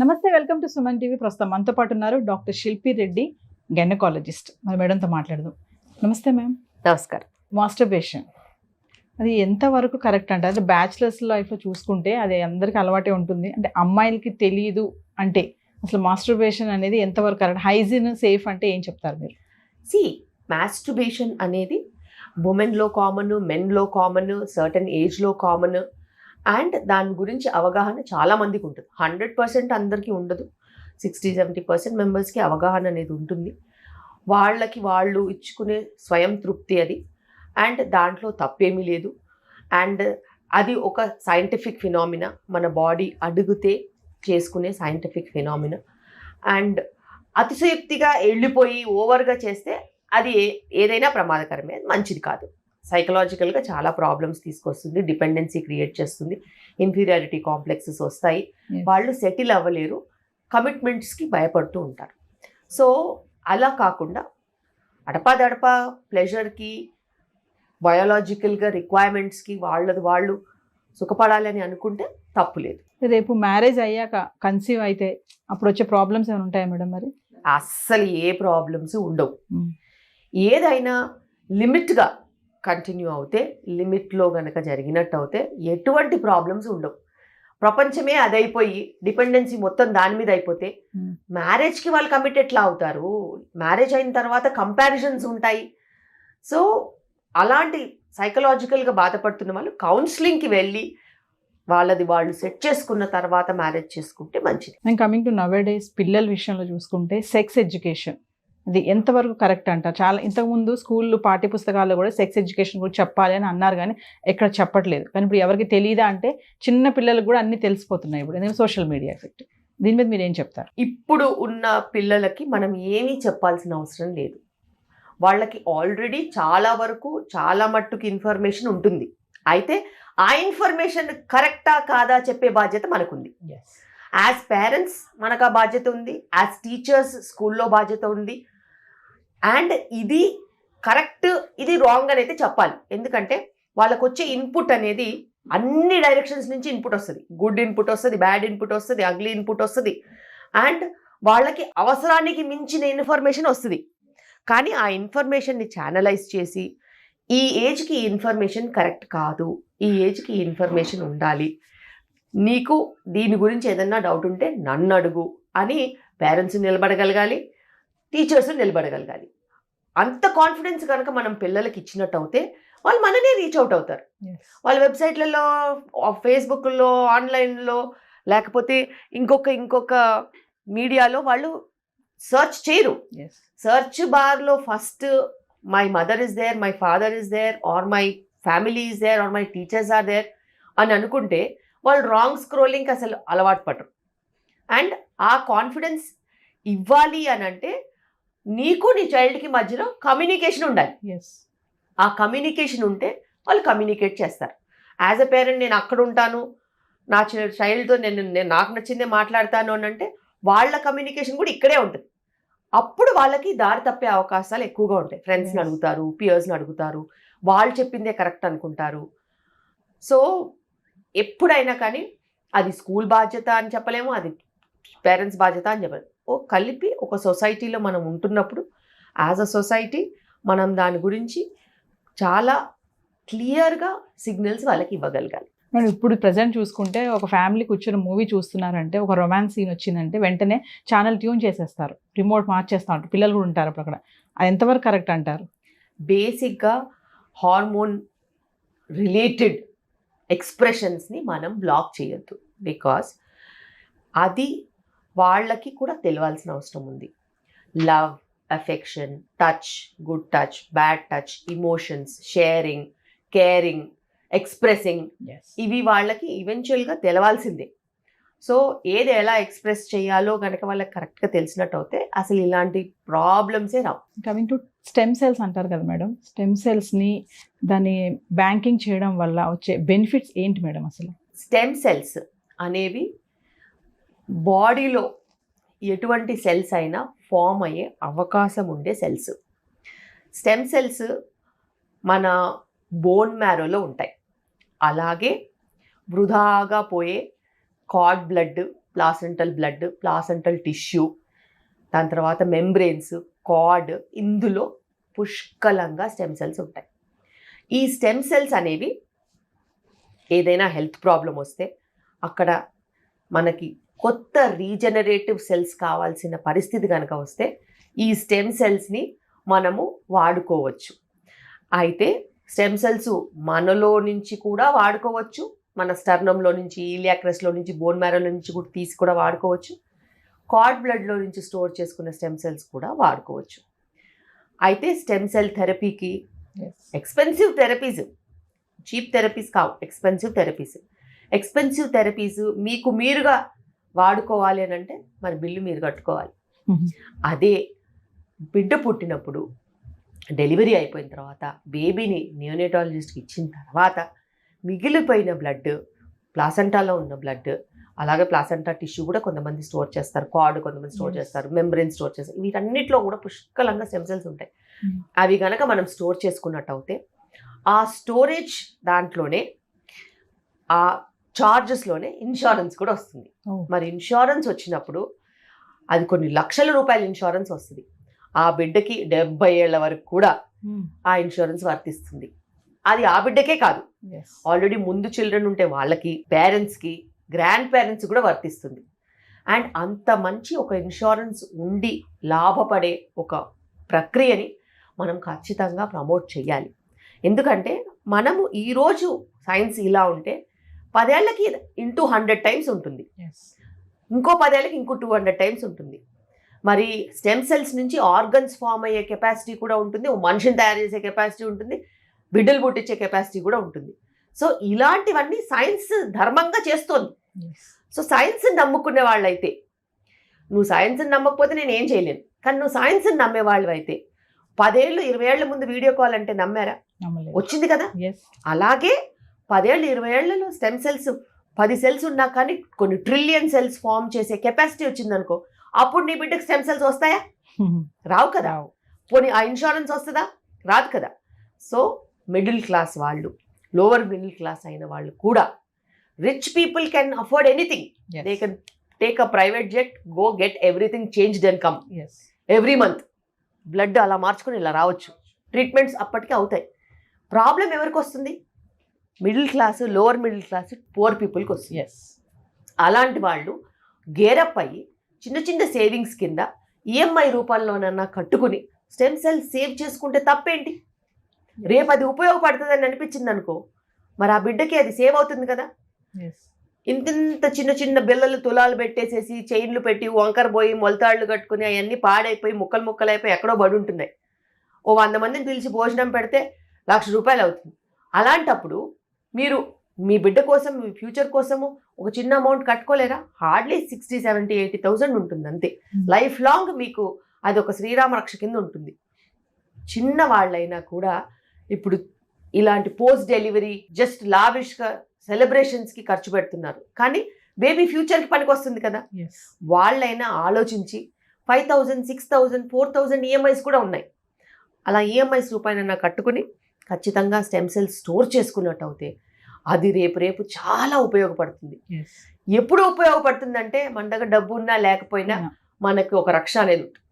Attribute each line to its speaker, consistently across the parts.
Speaker 1: నమస్తే welcome to Suman TV. ప్రస్తుతం మనతో పాటు ఉన్నారు డాక్టర్ శిల్పి రెడ్డి గైనకాలజిస్ట్. మరి మేడంతో మాట్లాడదాం. నమస్తే మ్యామ్.
Speaker 2: నమస్కారం.
Speaker 1: మాస్టర్బేషన్. అది ఎంతవరకు కరెక్ట్ అంటే? అంటే బ్యాచిలర్స్ లైఫ్లో చూసుకుంటే అది అందరికీ అలవాటే ఉంటుంది. అంటే అమ్మాయిలకి తెలియదు అంటే అసలు మాస్టర్బేషన్ అనేది ఎంతవరకు కరెక్ట్? హైజీన్ సేఫ్ అంటే ఏం చెప్తారు మీరు?
Speaker 2: సి మాస్టర్బేషన్ అనేది ఉమెన్లో కామన్ మెన్లో కామన్ సర్టన్ ఏజ్లో కామన్ అండ్ దాని గురించి అవగాహన చాలా మందికి ఉంటుంది. హండ్రెడ్ పర్సెంట్ అందరికీ ఉండదు. సిక్స్టీ సెవెంటీ పర్సెంట్ మెంబర్స్కి అవగాహన అనేది ఉంటుంది. వాళ్ళకి వాళ్ళు ఇచ్చుకునే స్వయం తృప్తి అది. అండ్ దాంట్లో తప్పేమీ లేదు. అండ్ అది ఒక సైంటిఫిక్ ఫినామినా మన బాడీ అడిగితే చేసుకునే సైంటిఫిక్ ఫినామినా. అండ్ అతిశయోక్తిగా వెళ్ళిపోయి ఓవర్గా చేస్తే అది ఏదైనా ప్రమాదకరమే. అది మంచిది కాదు. సైకలాజికల్గా చాలా ప్రాబ్లమ్స్ తీసుకొస్తుంది డిపెండెన్సీ క్రియేట్ చేస్తుంది ఇన్ఫీరియారిటీ కాంప్లెక్సెస్ వస్తాయి. వాళ్ళు సెటిల్ అవ్వలేరు కమిట్మెంట్స్కి భయపడుతూ ఉంటారు. సో అలా కాకుండా అడపాదడపా ప్లెజర్కి బయోలాజికల్గా రిక్వైర్మెంట్స్కి వాళ్ళది వాళ్ళు సుఖపడాలని అనుకుంటే తప్పు లేదు.
Speaker 1: రేపు మ్యారేజ్ అయ్యాక కన్సీవ్ అయితే అప్పుడు వచ్చే ప్రాబ్లమ్స్ ఏమైనా ఉంటాయా మేడం మరి?
Speaker 2: అస్సలు ఏ ప్రాబ్లమ్స్ ఉండవు. ఏదైనా లిమిట్గా కంటిన్యూ అవుతే లిమిట్లో గనక జరిగినట్టు అవుతే ఎటువంటి ప్రాబ్లమ్స్ ఉండవు. ప్రపంచమే అదైపోయి డిపెండెన్సీ మొత్తం దాని మీద అయిపోతే. మ్యారేజ్కి వాళ్ళు కమిట్ ఎట్లా అవుతారు? మ్యారేజ్ అయిన తర్వాత కంపారిజన్స్ ఉంటాయి. సో అలాంటి సైకలాజికల్గా బాధపడుతున్న వాళ్ళు కౌన్సిలింగ్కి వెళ్ళి వాళ్ళది వాళ్ళు సెట్ చేసుకున్న తర్వాత మ్యారేజ్ చేసుకుంటే మంచిది.
Speaker 1: And coming to nowadays పిల్లల విషయంలో చూసుకుంటే సెక్స్ ఎడ్యుకేషన్ అది ఎంతవరకు కరెక్ట్ అంటారు చాలా ఇంతకుముందు స్కూళ్ళు పాఠ్య పుస్తకాల్లో కూడా సెక్స్ ఎడ్యుకేషన్ కూడా చెప్పాలి అని అన్నారు కానీ ఎక్కడ చెప్పట్లేదు. కానీ ఇప్పుడు ఎవరికి తెలియదా అంటే చిన్న పిల్లలకు కూడా అన్ని తెలిసిపోతున్నాయి ఇప్పుడు. ఎందుకంటే సోషల్ మీడియా ఎఫెక్ట్. దీని మీద మీరు ఏం చెప్తారు?
Speaker 2: ఇప్పుడు ఉన్న పిల్లలకి మనం ఏమీ చెప్పాల్సిన అవసరం లేదు. వాళ్ళకి ఆల్రెడీ చాలా వరకు చాలా మట్టుకు ఇన్ఫర్మేషన్ ఉంటుంది. అయితే ఆ ఇన్ఫర్మేషన్ కరెక్టా కాదా చెప్పే బాధ్యత మనకుంది. యాజ్ పేరెంట్స్ మనకు ఆ బాధ్యత ఉంది. యాజ్ టీచర్స్ స్కూల్లో బాధ్యత ఉంది. అండ్ ఇది కరెక్ట్ ఇది రాంగ్ అని అయితే చెప్పాలి. ఎందుకంటే వాళ్ళకు వచ్చే ఇన్పుట్ అనేది అన్ని డైరెక్షన్స్ నుంచి ఇన్పుట్ వస్తుంది. గుడ్ ఇన్పుట్ వస్తుంది బ్యాడ్ ఇన్పుట్ వస్తుంది అగ్లీ ఇన్పుట్ వస్తుంది. అండ్ వాళ్ళకి అవసరానికి మించిన ఇన్ఫర్మేషన్ వస్తుంది. కానీ ఆ ఇన్ఫర్మేషన్ని ఛానలైజ్ చేసి ఈ ఏజ్కి ఈ ఇన్ఫర్మేషన్ కరెక్ట్ కాదు ఈ ఏజ్కి ఈ ఇన్ఫర్మేషన్ ఉండాలి నీకు దీని గురించి ఏదన్నా డౌట్ ఉంటే నన్ను అడుగు అని పేరెంట్స్ నిలబడగలగాలి టీచర్స్ నిలబడగలగాలి. అంత కాన్ఫిడెన్స్ కనుక మనం పిల్లలకి ఇచ్చినట్టు అవుతే వాళ్ళు మననే రీచ్ అవుట్ అవుతారు. వాళ్ళ వెబ్సైట్లలో ఫేస్బుక్లో ఆన్లైన్లో లేకపోతే ఇంకొక ఇంకొక మీడియాలో వాళ్ళు సర్చ్ చేయరు. సర్చ్ బార్లో first my mother is there my father is there or my family is there or my teachers are there అని అనుకుంటే వాళ్ళు రాంగ్ స్క్రోలింగ్కి అసలు అలవాటు పడరు. అండ్ ఆ కాన్ఫిడెన్స్ ఇవ్వాలి అని అంటే నీకు నీ చైల్డ్కి మధ్యలో కమ్యూనికేషన్ ఉండాలి.
Speaker 1: ఎస్
Speaker 2: ఆ కమ్యూనికేషన్ ఉంటే వాళ్ళు కమ్యూనికేట్ చేస్తారు. యాజ్ అ పేరెంట్ నేను అక్కడ ఉంటాను నా చైల్డ్తో నేను నేను నాకు నచ్చిందే మాట్లాడతాను అని అంటే వాళ్ళ కమ్యూనికేషన్ కూడా ఇక్కడే ఉంటుంది. అప్పుడు వాళ్ళకి దారి తప్పే అవకాశాలు ఎక్కువగా ఉంటాయి. ఫ్రెండ్స్ని. అడుగుతారు పియర్స్ని అడుగుతారు వాళ్ళు చెప్పిందే కరెక్ట్ అనుకుంటారు. సో ఎప్పుడైనా కానీ అది స్కూల్ బాధ్యత అని చెప్పలేము అది పేరెంట్స్ బాధ్యత అని చెప్పలేము. కలిపి ఒక సొసైటీలో మనం ఉంటున్నప్పుడు యాజ్ అ సొసైటీ మనం దాని గురించి చాలా క్లియర్గా సిగ్నల్స్ వాళ్ళకి ఇవ్వగలగాలి.
Speaker 1: మనం ఇప్పుడు ప్రజెంట్ చూసుకుంటే ఒక ఫ్యామిలీ కూర్చొని మూవీ చూస్తున్నారంటే ఒక రొమాన్స్ సీన్ వచ్చిందంటే వెంటనే ఛానల్ ట్యూన్ చేసేస్తారు. రిమోట్ మార్చేస్తారు పిల్లలు కూడా ఉంటారు అప్పుడు అక్కడ. అది ఎంతవరకు కరెక్ట్ అంటారు?
Speaker 2: బేసిక్గా హార్మోన్ రిలేటెడ్ ఎక్స్ప్రెషన్స్ని మనం బ్లాక్ చేయొద్దు. బికాస్ అది వాళ్ళకి కూడా తెలియాల్సిన అవసరం ఉంది. Love affection touch good touch bad touch emotions sharing caring expressing ఇవి వాళ్ళకి ఈవెన్చువల్గా తెలవాల్సిందే. సో ఏది ఎలా ఎక్స్ప్రెస్ చేయాలో కనుక వాళ్ళకి కరెక్ట్గా తెలిసినట్టు అవుతే అసలు ఇలాంటి ప్రాబ్లమ్సే రావు.
Speaker 1: కమింగ్ టు స్టెమ్ సెల్స్ అంటారు కదా మేడం. స్టెమ్ సెల్స్ని దాన్ని బ్యాంకింగ్ చేయడం వల్ల వచ్చే బెనిఫిట్స్ ఏంటి మేడం అసలు?
Speaker 2: స్టెమ్ సెల్స్ అనేవి బాడీలో ఎటువంటి సెల్స్ అయినా ఫామ్ అయ్యే అవకాశం ఉండే సెల్స్. స్టెమ్ సెల్స్ మన బోన్ మ్యారోలో ఉంటాయి. అలాగే వృధాగా పోయే cord blood placental blood placental tissue దాని తర్వాత మెంబ్రెయిన్స్ కార్డ్ ఇందులో పుష్కలంగా స్టెమ్ సెల్స్ ఉంటాయి. ఈ స్టెమ్ సెల్స్ అనేవి ఏదైనా హెల్త్ ప్రాబ్లం వస్తే అక్కడ మనకి కొత్త రీజనరేటివ్ సెల్స్ కావాల్సిన పరిస్థితి కనుక వస్తే ఈ స్టెమ్ సెల్స్ని మనము వాడుకోవచ్చు. అయితే స్టెమ్ సెల్స్ మనలో నుంచి కూడా వాడుకోవచ్చు మన స్టర్నంలో నుంచి ఈలియాక్రస్లో నుంచి బోన్ మ్యారోలో నుంచి కూడా తీసి కూడా వాడుకోవచ్చు. కార్డ్ బ్లడ్లో నుంచి స్టోర్ చేసుకున్న స్టెమ్ సెల్స్ కూడా వాడుకోవచ్చు. అయితే స్టెమ్ సెల్ థెరపీకి ఎక్స్పెన్సివ్ థెరపీస్ చీప్ థెరపీస్ కావు ఎక్స్పెన్సివ్ థెరపీస్. ఎక్స్పెన్సివ్ థెరపీస్ మీకు మీరుగా వాడుకోవాలి అని అంటే మరి బిల్లు మీరు కట్టుకోవాలి. అదే బిడ్డ పుట్టినప్పుడు డెలివరీ అయిపోయిన తర్వాత బేబీని న్యూనేటాలజిస్ట్కి ఇచ్చిన తర్వాత మిగిలిపోయిన బ్లడ్ ప్లాసెంటాలో ఉన్న బ్లడ్ అలాగే ప్లాసెంటా టిష్యూ కూడా కొంతమంది స్టోర్ చేస్తారు కార్డ్ కొంతమంది స్టోర్. చేస్తారు మెంబ్రెయిన్ స్టోర్ చేస్తారు వీటన్నిటిలో కూడా పుష్కలంగా స్టెమ్ సెల్స్ ఉంటాయి. అవి గనక మనం స్టోర్ చేసుకున్నట్టు అయితే ఆ స్టోరేజ్ దాంట్లోనే ఆ చార్జెస్లోనే ఇన్సూరెన్స్ కూడా వస్తుంది. మరి ఇన్సూరెన్స్ వచ్చినప్పుడు అది కొన్ని లక్షల రూపాయల ఇన్సూరెన్స్ వస్తుంది ఆ బిడ్డకి డెబ్బై ఏళ్ళ వరకు కూడా. ఆ ఇన్సూరెన్స్ వర్తిస్తుంది అది ఆ బిడ్డకే కాదు. ఆల్రెడీ ముందు చిల్డ్రన్ ఉంటే వాళ్ళకి పేరెంట్స్కి గ్రాండ్ పేరెంట్స్ కూడా వర్తిస్తుంది అండ్ అంత మంచి ఒక ఇన్సూరెన్స్ ఉండి లాభపడే ఒక ప్రక్రియని మనం ఖచ్చితంగా ప్రమోట్ చేయాలి ఎందుకంటే మనము ఈరోజు సైన్స్ ఇలా ఉంటే పదేళ్ళకి ఇంటూ హండ్రెడ్ టైమ్స్ ఉంటుంది. ఇంకో పదేళ్ళకి ఇంకో టూ హండ్రెడ్ టైమ్స్ ఉంటుంది. మరి స్టెమ్ సెల్స్ నుంచి ఆర్గన్స్ ఫామ్ అయ్యే కెపాసిటీ కూడా ఉంటుంది. ఓ మనిషిని తయారు చేసే కెపాసిటీ ఉంటుంది. బిడ్డలు పుట్టించే కెపాసిటీ కూడా ఉంటుంది. సో ఇలాంటివన్నీ సైన్స్ ధర్మంగా చేస్తోంది. సో సైన్స్ని నమ్ముకునే వాళ్ళైతే నువ్వు సైన్స్ని నమ్మకపోతే నేను ఏం చేయలేను. కానీ నువ్వు సైన్స్ని నమ్మేవాళ్ళు అయితే పదేళ్ళు ఇరవై ఏళ్ళ ముందు వీడియో కాల్ అంటే నమ్మారా. వచ్చింది కదా. అలాగే పదేళ్ళు ఇరవై ఏళ్ళలో స్టెమ్ సెల్స్ పది సెల్స్ ఉన్నా కానీ కొన్ని ట్రిలియన్ సెల్స్ ఫామ్ చేసే కెపాసిటీ వచ్చిందనుకో అప్పుడు నీ బిడ్డకి స్టెమ్ సెల్స్ వస్తాయా? రావు కదా. పోనీ ఆ ఇన్సూరెన్స్ వస్తుందా? రాదు కదా. సో మిడిల్ క్లాస్ వాళ్ళు లోవర్ మిడిల్ క్లాస్ అయిన వాళ్ళు కూడా rich people can afford anything. They can take a private jet go get everything change then come. Every month blood అలా మార్చుకుని ఇలా రావచ్చు. ట్రీట్మెంట్స్ అప్పటికే అవుతాయి. ప్రాబ్లం ఎవరికి వస్తుంది? Middle class lower middle class poor పీపుల్కి వస్తుంది. అలాంటి వాళ్ళు గేరప్ అయ్యి చిన్న చిన్న సేవింగ్స్ కింద ఈఎంఐ రూపంలోనన్నా కట్టుకుని స్టెమ్ సెల్ సేవ్ చేసుకుంటే తప్పేంటి? రేపు అది ఉపయోగపడుతుందని అనిపించింది అనుకో మరి ఆ బిడ్డకి అది సేవ్ అవుతుంది కదా. ఇంతింత చిన్న చిన్న బిల్లలు తులాలు పెట్టేసేసి చైన్లు పెట్టి వంకర పోయి మొలతాళ్ళు కట్టుకుని అవన్నీ పాడైపోయి ముక్కలు ముక్కలు అయిపోయి ఎక్కడో పడి ఉంటున్నాయి. ఓ వంద మందిని పిలిచి భోజనం పెడితే లక్ష రూపాయలు అవుతుంది. అలాంటప్పుడు మీరు మీ బిడ్డ కోసం మీ ఫ్యూచర్ కోసము ఒక చిన్న amount కట్టుకోలేరా? Hardly sixty seventy eighty thousand ఉంటుంది అంతే. లైఫ్ లాంగ్ మీకు అది ఒక శ్రీరామ రక్ష కింద ఉంటుంది. చిన్న వాళ్ళైనా కూడా ఇప్పుడు ఇలాంటి పోస్ట్ డెలివరీ జస్ట్ లావిష్గా సెలబ్రేషన్స్కి ఖర్చు పెడుతున్నారు. కానీ బేబీ ఫ్యూచర్కి పనికి వస్తుంది కదా. వాళ్ళైనా ఆలోచించి five thousand six thousand four thousand EMIs కూడా ఉన్నాయి. అలా ఈఎంఐస్ రూపాయలన్నా కట్టుకుని ఖచ్చితంగా స్టెమ్ సెల్స్ స్టోర్ చేసుకున్నట్టు అవుతే అది రేపు రేపు చాలా ఉపయోగపడుతుంది. ఎప్పుడు ఉపయోగపడుతుందంటే మన దగ్గర డబ్బు ఉన్నా లేకపోయినా. మనకి ఒక రక్ష అనేది ఉంటుంది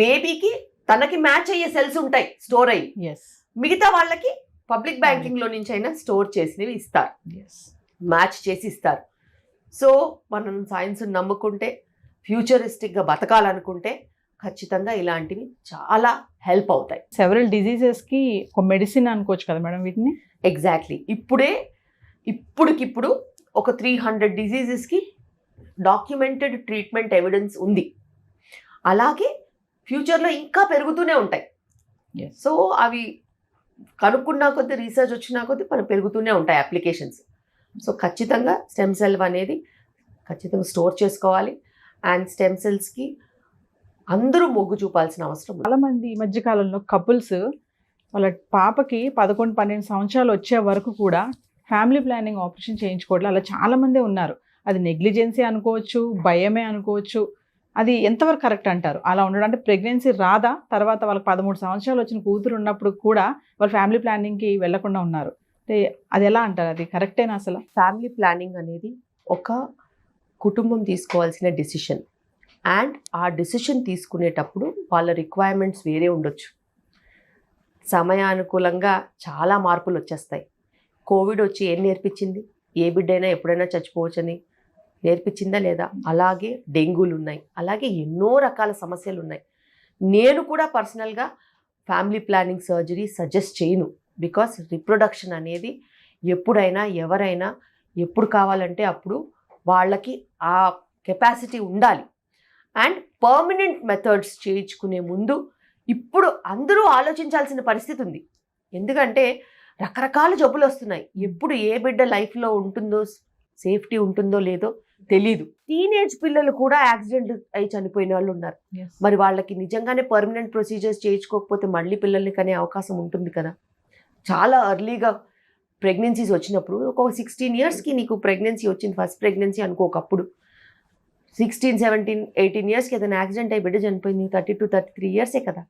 Speaker 2: బేబీకి తనకి మ్యాచ్ అయ్యే సెల్స్ ఉంటాయి స్టోర్ అయ్యి. మిగతా వాళ్ళకి పబ్లిక్ బ్యాంకింగ్లో నుంచి అయినా స్టోర్ చేసినవి ఇస్తారు. మ్యాచ్ చేసి ఇస్తారు సో మనం సైన్స్ నమ్ముకుంటే ఫ్యూచరిస్టిక్గా బతకాలనుకుంటే ఖచ్చితంగా ఇలాంటివి చాలా హెల్ప్ అవుతాయి.
Speaker 1: సెవరల్ డిజీజెస్కి ఒక మెడిసిన్ అనుకోవచ్చు కదా మేడం వీటిని?
Speaker 2: ఎగ్జాక్ట్లీ ఇప్పుడే ఇప్పుడుకిప్పుడు ఒక త్రీ హండ్రెడ్ డిజీజెస్కి డాక్యుమెంటెడ్ ట్రీట్మెంట్ ఎవిడెన్స్ ఉంది. అలాగే ఫ్యూచర్లో ఇంకా పెరుగుతూనే ఉంటాయి. సో అవి కనుక్కున్నా కొద్దీ రీసెర్చ్ వచ్చినా కొద్దీ మనం పెరుగుతూనే ఉంటాయి అప్లికేషన్స్ సో ఖచ్చితంగా స్టెమ్ సెల్ అనేది ఖచ్చితంగా స్టోర్ చేసుకోవాలి. అండ్ స్టెమ్ సెల్స్కి అందరూ మొగ్గు చూపాల్సిన అవసరం
Speaker 1: చాలా మంది ఈ మధ్య కాలంలో కపుల్స్ వాళ్ళ పాపకి పదకొండు పన్నెండు సంవత్సరాలు వచ్చే వరకు కూడా ఫ్యామిలీ ప్లానింగ్ ఆపరేషన్ చేయించుకోవట్లేదు అలా చాలా మందే ఉన్నారు. అది నెగ్లిజెన్సీ అనుకోవచ్చు భయమే అనుకోవచ్చు. అది ఎంతవరకు కరెక్ట్ అంటారు? అలా ఉండడం అంటే ప్రెగ్నెన్సీ రాదా? తర్వాత వాళ్ళకి పదమూడు సంవత్సరాలు వచ్చిన కూతురు ఉన్నప్పుడు కూడా వాళ్ళు ఫ్యామిలీ ప్లానింగ్కి వెళ్ళకుండా ఉన్నారు. అంటే అది ఎలా అంటారు? అది కరెక్టేనా అసలు?
Speaker 2: ఫ్యామిలీ ప్లానింగ్ అనేది ఒక కుటుంబం తీసుకోవాల్సిన డిసిషన్ అండ్ ఆ డిసిషన్ తీసుకునేటప్పుడు వాళ్ళ రిక్వైర్మెంట్స్ వేరే ఉండొచ్చు. సమయానుకూలంగా చాలా మార్పులు వచ్చేస్తాయి. కోవిడ్ వచ్చి ఏం నేర్పించింది? ఏ బిడ్డైనా ఎప్పుడైనా చచ్చిపోవచ్చని నేర్పించిందా లేదా? అలాగే డెంగ్యూలు ఉన్నాయి. అలాగే ఎన్నో రకాల సమస్యలు ఉన్నాయి. నేను కూడా పర్సనల్గా ఫ్యామిలీ ప్లానింగ్ సర్జరీ సజెస్ట్ చేయను. బికాస్ రిప్రొడక్షన్ అనేది ఎప్పుడైనా ఎవరైనా ఎప్పుడు కావాలంటే అప్పుడు వాళ్ళకి ఆ కెపాసిటీ ఉండాలి. అండ్ పర్మనెంట్ మెథడ్స్ చేయించుకునే ముందు ఇప్పుడు అందరూ ఆలోచించాల్సిన పరిస్థితి ఉంది. ఎందుకంటే రకరకాల జబ్బులు వస్తున్నాయి. ఎప్పుడు ఏ బిడ్డ లైఫ్లో ఉంటుందో సేఫ్టీ ఉంటుందో లేదో తెలీదు. టీనేజ్ పిల్లలు కూడా యాక్సిడెంట్ అయి చనిపోయిన వాళ్ళు ఉన్నారు. మరి వాళ్ళకి నిజంగానే పర్మనెంట్ ప్రొసీజర్స్ చేయించుకోకపోతే మళ్ళీ పిల్లల్ని కనే అవకాశం ఉంటుంది కదా. చాలా ఎర్లీగా ప్రెగ్నెన్సీస్ వచ్చినప్పుడు ఒక సిక్స్టీన్ ఇయర్స్కి నీకు ప్రెగ్నెన్సీ వచ్చింది ఫస్ట్ ప్రెగ్నెన్సీ అనుకోకప్పుడు సిక్స్టీన్ సెవెంటీన్ ఎయిటీన్ ఇయర్స్కి ఏదైనా యాక్సిడెంట్ అయి బిడ్డ చనిపోయింది. థర్టీ టు థర్టీ త్రీ ఇయర్సే కదా.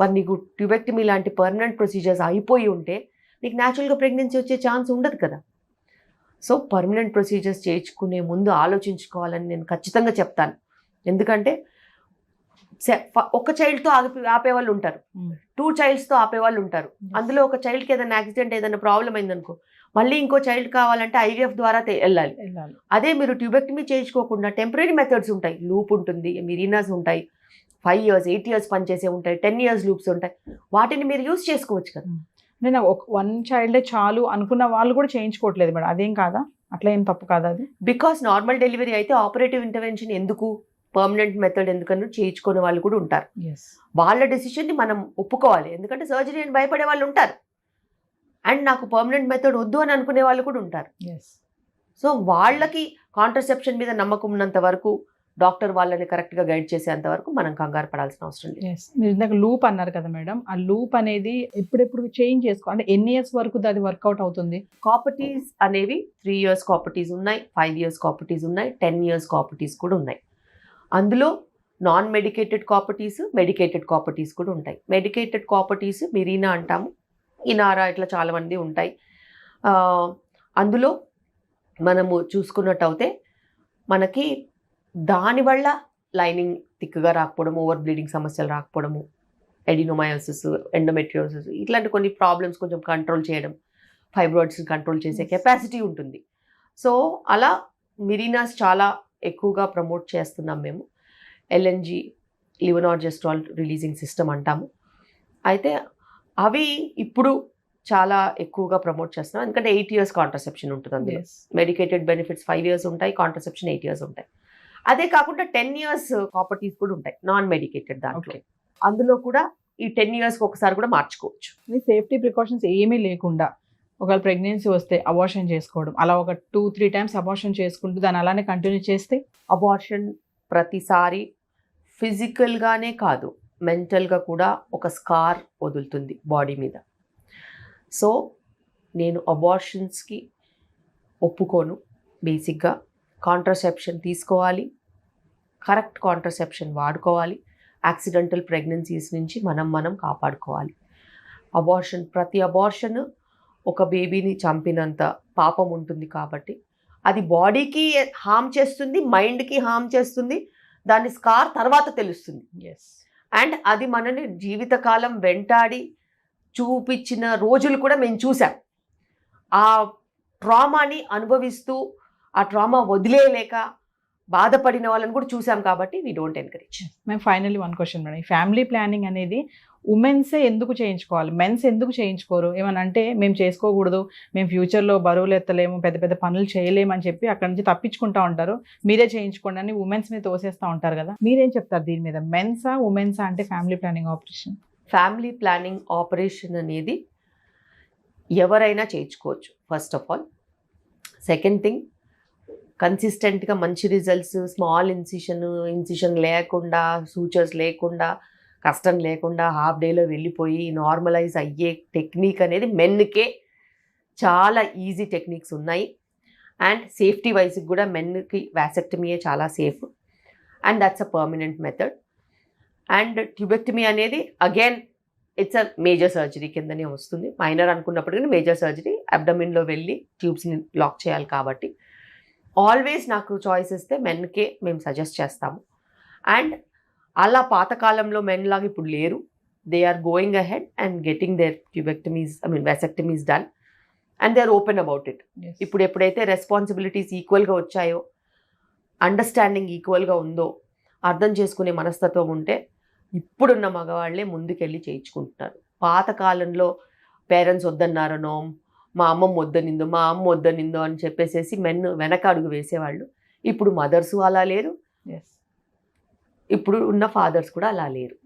Speaker 2: మరి నీకు ట్యూబెక్టమీ లాంటి పర్మనెంట్ ప్రొసీజర్స్ అయిపోయి ఉంటే నీకు న్యాచురల్గా ప్రెగ్నెన్సీ వచ్చే ఛాన్స్ ఉండదు కదా. సో పర్మనెంట్ ప్రొసీజర్స్ చేయించుకునే ముందు ఆలోచించుకోవాలని నేను ఖచ్చితంగా చెప్తాను. ఎందుకంటే ఒక చైల్డ్తో ఆపి ఆపేవాళ్ళు ఉంటారు. టూ చైల్డ్స్తో ఆపేవాళ్ళు ఉంటారు. అందులో ఒక చైల్డ్కి ఏదైనా యాక్సిడెంట్ ఏదైనా ప్రాబ్లం అయిందనుకో మళ్ళీ ఇంకో చైల్డ్ కావాలంటే ఐవీఎఫ్ ద్వారా వెళ్ళాలి. అదే మీరు ట్యూబెక్టమీ చేయించుకోకుండా టెంపరీ మెథడ్స్ ఉంటాయి. లూప్ ఉంటుంది మిరీనాస్ ఉంటాయి ఫైవ్ ఇయర్స్ ఎయిట్ ఇయర్స్ పనిచేసే ఉంటాయి టెన్ ఇయర్స్ లూప్స్ ఉంటాయి. వాటిని మీరు యూస్ చేసుకోవచ్చు కదా.
Speaker 1: నేను ఒక వన్ చైల్డే చాలు అనుకున్న వాళ్ళు కూడా చేయించుకోవట్లేదు మేడం. అదేం కాదా? అట్లా ఏం తప్పు కాదా అది?
Speaker 2: బికాస్ నార్మల్ డెలివరీ అయితే ఆపరేటివ్ ఇంటర్వెన్షన్ ఎందుకు? పర్మనెంట్ మెథడ్ ఎందుకని చేయించుకునే వాళ్ళు కూడా ఉంటారు. వాళ్ళ డెసిషన్ని మనం ఒప్పుకోవాలి. ఎందుకంటే సర్జరీ అని భయపడే వాళ్ళు ఉంటారు. అండ్ నాకు పర్మనెంట్ మెథడ్ వద్దు అని అనుకునే వాళ్ళు కూడా ఉంటారు. సో వాళ్ళకి కాంట్రసెప్షన్ మీద నమ్మకం ఉన్నంత వరకు డాక్టర్ వాళ్ళని కరెక్ట్గా గైడ్ చేసేంత వరకు మనం కంగారు పడాల్సిన అవసరం లేదు.
Speaker 1: మీరు ఇందాక లూప్ అన్నారు కదా మేడం. ఆ లూప్ అనేది ఎప్పుడెప్పుడు చేంజ్ చేసుకో అంటే ఎన్ని ఇయర్స్ వరకు అది వర్కౌట్ అవుతుంది?
Speaker 2: కాపర్టీస్ అనేవి త్రీ ఇయర్స్ కాపర్టీస్ ఉన్నాయి ఫైవ్ ఇయర్స్ కాపర్టీస్ ఉన్నాయి టెన్ ఇయర్స్ కాపర్టీస్ కూడా ఉన్నాయి. అందులో non medicated copper Ts medicated copper Ts కూడా ఉంటాయి. మెడికేటెడ్ కాపర్టీస్ మిరీనా అంటాము. ఇనారా ఇట్లా చాలా మంది ఉంటాయి. అందులో మనము చూసుకున్నట్టు అయితే మనకి దానివల్ల లైనింగ్ థిక్గా రాకపోవడము ఓవర్ బ్లీడింగ్ సమస్యలు రాకపోవడము ఎడినోమయోసిస్ ఎండోమెట్రియోసిస్ ఇట్లాంటి కొన్ని ప్రాబ్లమ్స్ కొంచెం కంట్రోల్ చేయడం ఫైబ్రాయిడ్స్ కంట్రోల్ చేసే. కెపాసిటీ ఉంటుంది. సో అలా మిరీనాస్ చాలా ఎక్కువగా ప్రమోట్ చేస్తున్నాం మేము. ఎల్ఎన్జి లివనార్జెస్ట్రాల్ రిలీజింగ్ సిస్టమ్ అంటాము. అయితే అవి ఇప్పుడు చాలా ఎక్కువగా ప్రమోట్ చేస్తున్నాం ఎందుకంటే ఎయిట్ ఇయర్స్ కాంట్రసెప్షన్ ఉంటుంది అందులో. మెడికేటెడ్ బెనిఫిట్స్ ఫైవ్ ఇయర్స్ ఉంటాయి కాంట్రసెప్షన్ ఎయిట్ ఇయర్స్ ఉంటాయి. అదే కాకుండా టెన్ ఇయర్స్ ప్రాపర్టీస్ కూడా ఉంటాయి నాన్ మెడికేటెడ్ దాంట్లో అందులో కూడా ఈ టెన్ ఇయర్స్కి ఒకసారి కూడా మార్చుకోవచ్చు.
Speaker 1: సేఫ్టీ ప్రికాషన్స్ ఏమీ లేకుండా ఒకవేళ ప్రెగ్నెన్సీ వస్తే అబార్షన్ చేసుకోవడం అలా ఒక టూ త్రీ టైమ్స్ అబార్షన్ చేసుకుంటూ దాన్ని అలానే కంటిన్యూ చేస్తే?
Speaker 2: అబార్షన్ ప్రతిసారి ఫిజికల్గానే కాదు. మెంటల్గా కూడా ఒక స్కార్ వదులుతుంది బాడీ మీద. సో నేను అబార్షన్స్కి ఒప్పుకోను బేసిక్గా. కాంట్రసెప్షన్ తీసుకోవాలి. కరెక్ట్ కాంట్రసెప్షన్ వాడుకోవాలి. యాక్సిడెంటల్ ప్రెగ్నెన్సీస్ నుంచి మనం మనం కాపాడుకోవాలి. అబార్షన్ ప్రతి అబార్షన్ ఒక బేబీని చంపినంత పాపం ఉంటుంది కాబట్టి అది బాడీకి హామ్ చేస్తుంది మైండ్కి హామ్ చేస్తుంది దాని స్కార్ తర్వాత తెలుస్తుంది.
Speaker 1: ఎస్
Speaker 2: అండ్ అది మనని జీవితకాలం వెంటాడి చూపించిన రోజులు కూడా మేము చూసాం. ఆ ట్రామాని అనుభవిస్తూ ఆ ట్రామా వదిలేయలేక బాధపడిన వాళ్ళని కూడా చూసాం కాబట్టి వీ డోంట్ ఎంకరేజ్
Speaker 1: మేము ఫైనల్లీ వన్ క్వశ్చన్ మేడం ఈ ఫ్యామిలీ ప్లానింగ్ అనేది ఉమెన్సే ఎందుకు చేయించుకోవాలి? మెన్స్ ఎందుకు చేయించుకోరు? ఏమని అంటే మేము చేసుకోకూడదు మేము ఫ్యూచర్లో బరువులు ఎత్తలేము పెద్ద పెద్ద పనులు చేయలేము అని చెప్పి అక్కడ నుంచి తప్పించుకుంటా ఉంటారు. మీరే చేయించుకోండి అని ఉమెన్స్ మీద తోసేస్తూ ఉంటారు కదా? మీరేం చెప్తారు దీని మీద? మెన్సా ఉమెన్సా అంటే family planning operation?
Speaker 2: Family planning operation అనేది ఎవరైనా చేయించుకోవచ్చు first of all. Second thing కన్సిస్టెంట్గా మంచి రిజల్ట్స్ స్మాల్ ఇన్సిషన్ ఇన్సిషన్ లేకుండా సూచర్స్ లేకుండా కష్టం లేకుండా హాఫ్ డేలో వెళ్ళిపోయి నార్మలైజ్ అయ్యే టెక్నిక్ అనేది మెన్కే చాలా ఈజీ టెక్నిక్స్ ఉన్నాయి. అండ్ సేఫ్టీ వైజ్కి కూడా మెన్కి వ్యాసెక్టమీయే చాలా safe. And that's a permanent method. And tubectomy అనేది again it's a major surgery కిందనే వస్తుంది. మైనర్ అనుకున్నప్పటికీ మేజర్ సర్జరీ అబ్డమిన్లో వెళ్ళి ట్యూబ్స్ని లాక్ చేయాలి కాబట్టి. ఆల్వేస్ నాకు చాయిస్ ఇస్తే మెన్కే మేము సజెస్ట్ చేస్తాము. అండ్ అలా పాతకాలంలో మెన్ లాగా ఇప్పుడు లేరు. They are going ahead and getting there tubectomies I mean vasectomies done and they are open about it ఇప్పుడు ఎప్పుడైతే రెస్పాన్సిబిలిటీస్ ఈక్వల్గా వచ్చాయో అండర్స్టాండింగ్ ఈక్వల్గా ఉందో అర్థం చేసుకునే మనస్తత్వం ఉంటే ఇప్పుడున్న మగవాళ్ళే ముందుకెళ్ళి చేయించుకుంటున్నారు. పాతకాలంలో పేరెంట్స్ వద్దన్నారనో మా అమ్మమ్మ వద్దనిందో మా అమ్మ వద్దనిందో అని చెప్పేసేసి మెన్ వెనక అడుగు వేసేవాళ్ళు. ఇప్పుడు మదర్స్ అలా లేరు.
Speaker 1: ఎస్
Speaker 2: ఇప్పుడు ఉన్న ఫాదర్స్ కూడా అలా లేరు.